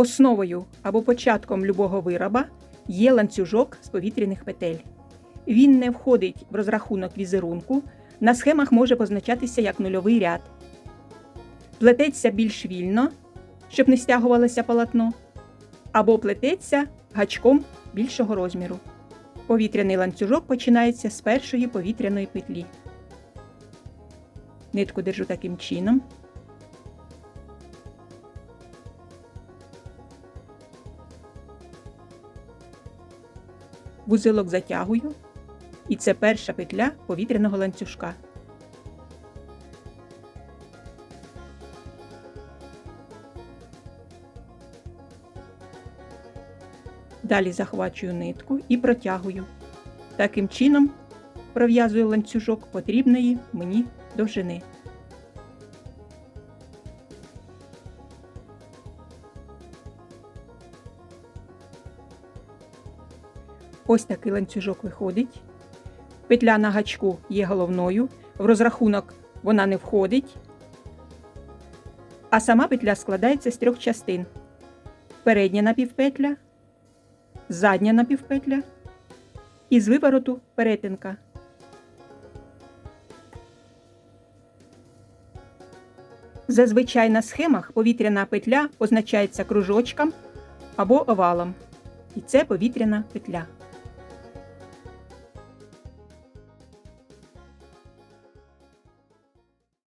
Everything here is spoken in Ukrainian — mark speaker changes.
Speaker 1: Основою або початком любого вироба є ланцюжок з повітряних петель. Він не входить в розрахунок візерунку, на схемах може позначатися як нульовий ряд. Плететься більш вільно, щоб не стягувалося полотно, або плететься гачком більшого розміру. Повітряний ланцюжок починається з першої повітряної петлі. Нитку держу таким чином. Вузелок затягую, і це перша петля повітряного ланцюжка. Далі захвачую нитку і протягую. Таким чином пров'язую ланцюжок потрібної мені довжини. Ось такий ланцюжок виходить. Петля на гачку є головною, в розрахунок вона не входить, а сама петля складається з трьох частин: передня напівпетля, задня напівпетля і з вивороту перетинка. Зазвичай на схемах повітряна петля позначається кружочком або овалом. І це повітряна петля.